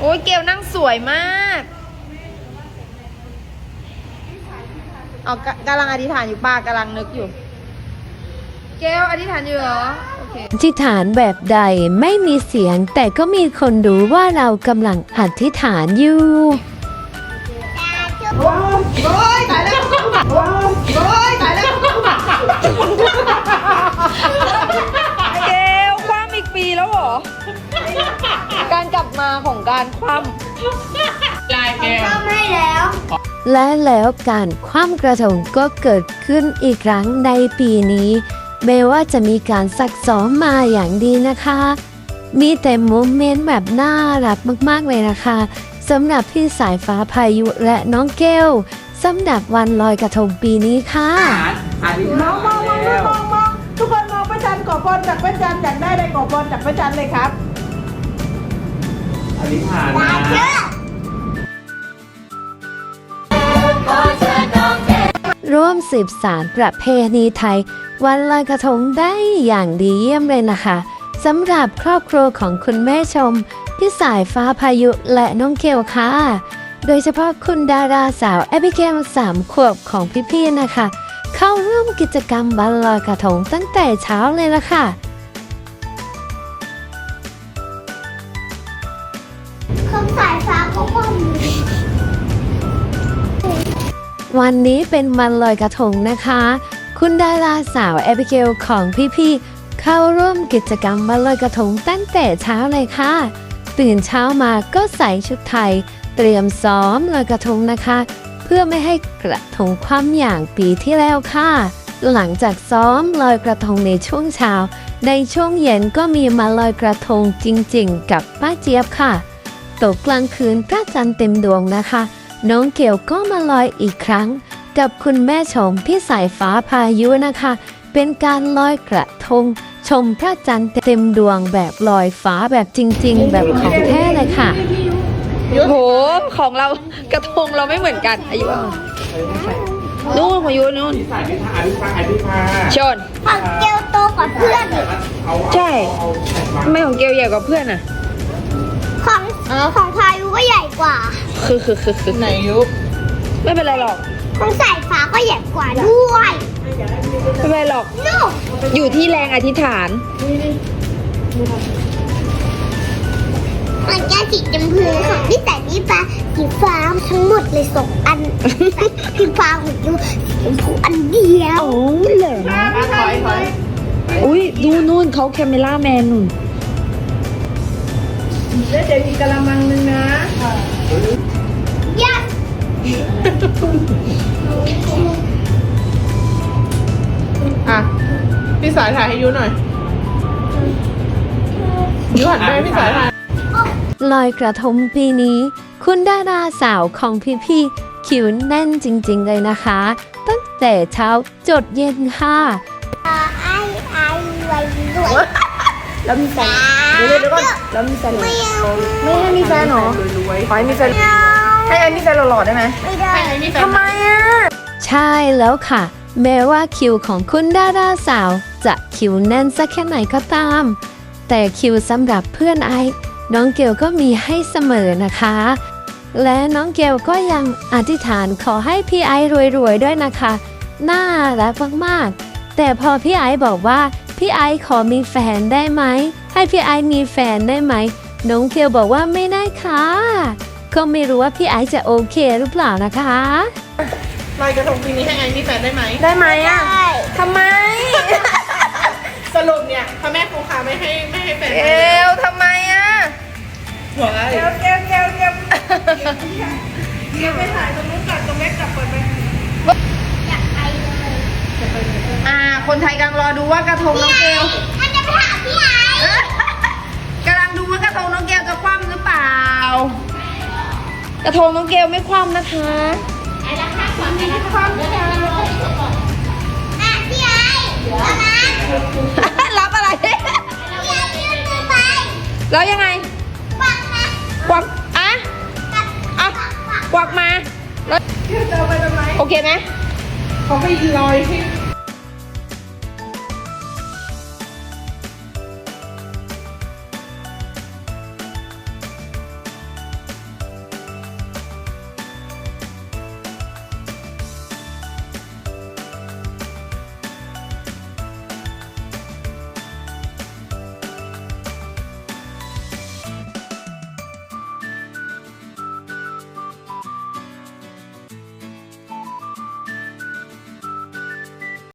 โอ้ยเกลนั่งสวยมากเอากะกำลังอธิษฐานอยู่ป้ากำลังนึกอยู่ เกลอธิษฐานอยู่เหรอโอเคอธิษฐานแบบใดไม่มีเสียงแต่ก็มีคนรู้ว่าเรากำลังอธิษฐานอยู่เก ของการคว่และแล้วการคว่ำกระทงก็เกิดขึ้นอีกครั้งในปีนี้แม้ว่าจะมีการซักซ้อมมาอย่างดีนะคะ มีแต่โมเมนต์แบบน่ารักมากๆเลยนะคะสำหรับพี่สายฟ้าพายุและน้องเกลสำหรับวันลอยกระทงปีนี้ค่ะมองมองมองมองมองมองทุกคนมองพระจันทร์ขอพรจากพระจันทร์อยากได้อะไรขอพรจากพระจันทร์เลยครับ อธิษฐานนะร่วมสืบสารประเพณีไทย วันลอยกระทงได้อย่างดีเยี่ยมเลยนะคะสำหรับครอบครัวของคุณแม่ชมพี่สายฟ้าพายุและน้องเกลค่ะ โดยเฉพาะคุณดาราสาวแอบิเกลสามขวบของพี่ๆนะคะ เข้าร่วมกิจกรรมวันลอยกระทงตั้งแต่เช้าเลยละค่ะ วันนี้เป็นวันลอยกระทงนะคะ คุณดาราสาวแอบิเกลของพี่ๆเข้าร่วมกิจกรรมวันลอยกระทงตั้งแต่เช้าเลยค่ะ ตื่นเช้ามาก็ใส่ชุดไทย เตรียมซ้อมลอยกระทงนะคะ เพื่อไม่ให้กระทงคว่ำอย่างปีที่แล้วค่ะ หลังจากซ้อมลอยกระทงในช่วงเช้า ในช่วงเย็นก็มีมาลอยกระทงจริงๆ กับป้าเจี๊ยบค่ะตกกลางคืนพระจันทร์เต็มดวงนะคะ น้องเกลก็มาลอยอีกครั้ง กับคุณแม่ชมพี่สายฟ้าพายุนะคะ เป็นการลอยกระทง ชมพระจันทร์เต็มดวงแบบลอยฟ้าแบบจริง ๆ แบบของแท้เลยค่ะำโห ของเรากระทงเราไม่เหมือนกันอายุเอานู่นของอายุนู่นสายอธิษฐานอธิษฐานอธิษฐานชนของเกลโตกว่าเพื่อนอีกเอาใช่เอาแผ่นมาทำไมของเกลใหญ่กว่าเพื่อนอะ ของของพายุก็ใหญ่กว่า คือคือคือคือไหนยุบไม่เป็นไรหรอกของสายฟ้าก็ใหญ่กว่าด้วยไม่เป็นไรหรอกนู่นอยู่ที่แรงอธิษฐานมันจะสีชมพูของพี่สายพี่ฟ้าสีฟ้าทั้งหมดเลยสองอันพี่ฟ้าของยูสีชมพูอันเดียวโอ้เหรอถอยถอยอุ้ยดูนู่นเขาแคมเมล่าแมนนู่นแล้วเดี๋ยวอีกกะละมังหนึงนะ สายถ่ายให้ยุหน่อยยุหันไปให้พี่สายถ่ายลอยกระทงปีนี้ คุณดาราสาวของพี่ๆคิวแน่นจริง ๆ เลยนะคะ ตั้งแต่เช้าจดเย็นค่ะไอ้ไอ้ไว้ด้วยแล้วมีแฟนเดี๋ยวเดี๋ยวก่อนแล้วมีแฟนไม่เอาไม่ให้มีแฟนเหรอรวยขอให้มีแฟนไม่เอาให้ไอ้มีแฟนหล่อๆได้ไหมไม่ได้ทำไมอะใช่แล้วค่ะ แม้ว่าคิวของคุณดาราสาว จะคิวแน่นสักแค่ไหนก็ตาม แต่คิวสำหรับเพื่อนไอซ์น้องเกลก็มีให้เสมอนะคะ และน้องเกลก็ยังอธิษฐานขอให้พี่ไอซ์รวยๆด้วยนะคะ น่ารักมากๆ แต่พอพี่ไอซ์บอกว่าพี่ไอซ์ขอมีแฟนได้ไหม ให้พี่ไอซ์มีแฟนได้ไหม น้องเกลบอกว่าไม่ได้ค่ะ ก็ไม่รู้ว่าพี่ไอซ์จะโอเคหรือเปล่านะคะลอยกระทงปีนี้ให้ไอ้มีแฟนได้ไหม ได้ไหมอะได้ทำไม สรุปเนี่ยพระแม่คงคาไม่ให้ไม่ให้แฟนเอวทำไมอะหัวเกลเกลเกลเกลเกลไปถ่ายตรงนู้นก่อนตรงแม่กลับก่อนไหมอยากไปเลยอ่า คนไทยกำลังรอดูว่ากระทงน้องเกลมันจะไปหาพี่ไอ้กำลังดูว่ากระทงน้องเกลจะคว่ำหรือเปล่า กระทงน้องเกลไม่คว่ำนะคะไอ้รักข้าขวางไอ้รักข้าขวา รับอะไรพี่ไอ้ยื่นมือไปแล้วยังไงปักนะกวักอะอะกวักมาแล้วจะเอาไปทำไมโอเคไหมเขาไปลอยที่